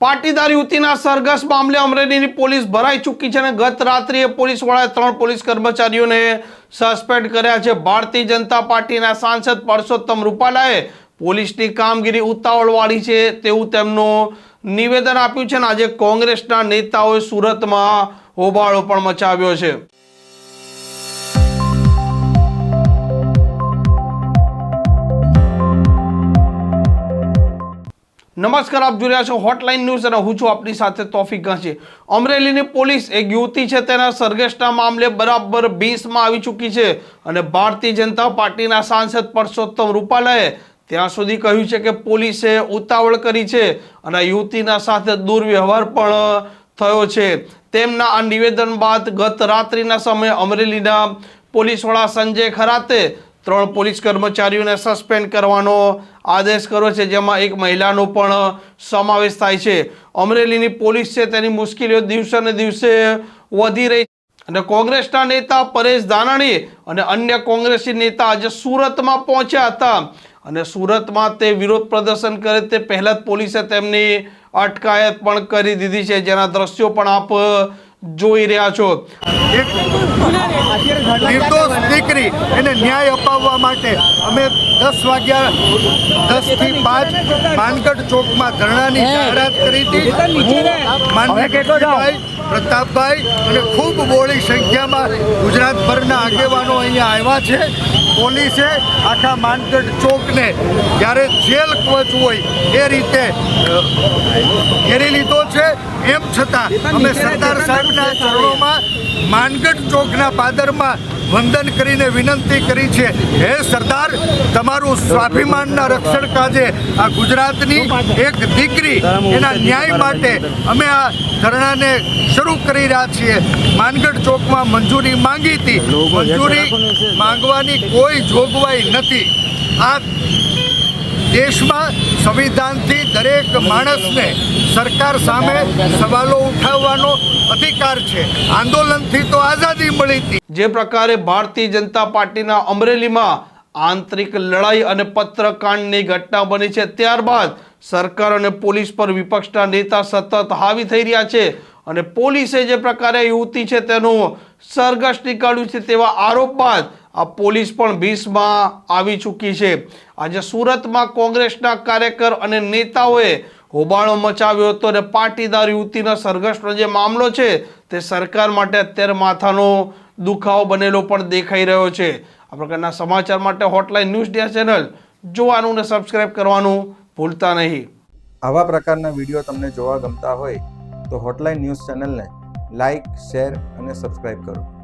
પાટીદાર યુવતીના સરઘસ મામલે અમરેલીની પોલીસ ભરાઈ ચૂકી છે અને ગત રાત્રિએ પોલીસ વડાએ ત્રણ પોલીસ કર્મચારીઓને સસ્પેન્ડ કર્યા છે. ભારતીય જનતા પાર્ટીના સાંસદ પરસોત્તમ રૂપાલાએ પોલીસની કામગીરી ઉતાવળવાળી છે તેવું તેમનું નિવેદન આપ્યું છે અને આજે કોંગ્રેસના નેતાઓએ સુરતમાં હોબાળો પણ મચાવ્યો છે. નમસ્કાર, આપ જોઈ રહ્યા છો હોટલાઇન ન્યૂઝ અને હું છું આપની સાથે તોફિક ગાંચી અમરેલીની પોલીસ એક યુવતી છે, તેના સરઘસના મામલે બરાબર બીસમાં આવી ચૂકી છે અને ભારતીય જનતા પાર્ટીના સાંસદ પરસોત્તમ રૂપાલાએ ત્યાં સુધી કહ્યું છે કે પોલીસે ઉતાવળ કરી છે અને યુવતીના સાથે દુર્વ્યવહાર પણ થયો છે. તેમના આ નિવેદન બાદ ગત રાત્રિના સમયે અમરેલીના પોલીસ વડા સંજય ખરાતે ત્રણ પોલીસ કર્મચારીઓને સસ્પેન્ડ કરવાનો આદેશ કર્યો છે, જેમાં એક મહિલાનો પણ સમાવેશ થાય છે. અમરેલીની પોલીસ છે, તેની મુશ્કેલીઓ દિવસે ને દિવસે વધી રહી અને કોંગ્રેસના નેતા પરેશ ધાનાણી અને અન્ય કોંગ્રેસી નેતા આજે સુરતમાં પહોંચ્યા હતા. અને સુરતમાં તે વિરોધ પ્રદર્શન કરે તે પહેલાં જ પોલીસે તેમની અટકાયત પણ કરી દીધી છે. જેના દ્રશ્યો પણ આપ જોઈ રહ્યા છો. નિર્દોષ દીકરી એને ન્યાય અપાવવા માટે અમે દસ વાગ્યા દસથી પાંચ માનગઢ ચોકમાં ધરણાની જાહેરાત કરી હતી. માનગઢ પ્રતાપભાઈ અને ખૂબ મોડી સંખ્યામાં ગુજરાતભરના આગેવાનો અહીંયા આવ્યા છે. પોલીસે આખા માનગઢ ચોકને જ્યારે જેલ કવચ હોય એ રીતે ઘેરી લીધો છે. એમ છતાં અમે સરદાર સાહેબના ચરણોમાં માનગઢ ચોકના પાદરમાં વંદન કરીને વિનંતી કરી છે. હે સરદાર, તમારું સ્વાભિમાનના રક્ષણ કાજે આ ગુજરાતની એક દીકરી એના ન્યાય માટે અમે આ ધરણાને શરૂ કરી રહ્યા છીએ. માનગઢ ચોકમાં મંજૂરી માંગી હતી. મંજૂરી માંગવાની કોઈ જોગવાઈ નથી. આ દેશમાં સંવિધાનથી દરેક માણસને સરકાર સામે સવાલો ઉઠાવવાનો અધિકાર છે. આંદોલનથી તો આઝાદી મળી હતી. જે પ્રકારે ભારતીય જનતા પાર્ટીના અમરેલીમાં આંતરિક લડાઈ અને પત્રકાંડની ઘટના બની છે, ત્યારબાદ સરકાર અને પોલીસ પર વિપક્ષના નેતા સતત હાવી થઈ રહ્યા છે અને પોલીસે જે પ્રકારે યુવતી છે તેનું સરઘસ નીકાળ્યું છે તેવા આરોપ બાદ પોલીસ પણ ભીસમાં આવી ચૂકી છે. આજે સુરતમાં કોંગ્રેસના કાર્યકર અને નેતાઓએ હોબાળો મચાવ્યો હતો અને પાટીદાર યુવતીના સરઘસનો જે મામલો છે તે સરકાર માટે અત્યારે માથાનો દુખાવો બનેલો પણ દેખાઈ રહ્યો છે. આ પ્રકારના સમાચાર માટે હોટલાઇન ન્યૂઝ ડે ચેનલ જોવાનું અને સબસ્ક્રાઇબ કરવાનું ભૂલતા નહીં. આવા પ્રકારના વીડિયો તમને જોવા ગમતા હોય તો હોટલાઇન ન્યૂઝ ચેનલને લાઇક શેર અને સબસ્ક્રાઇબ કરો.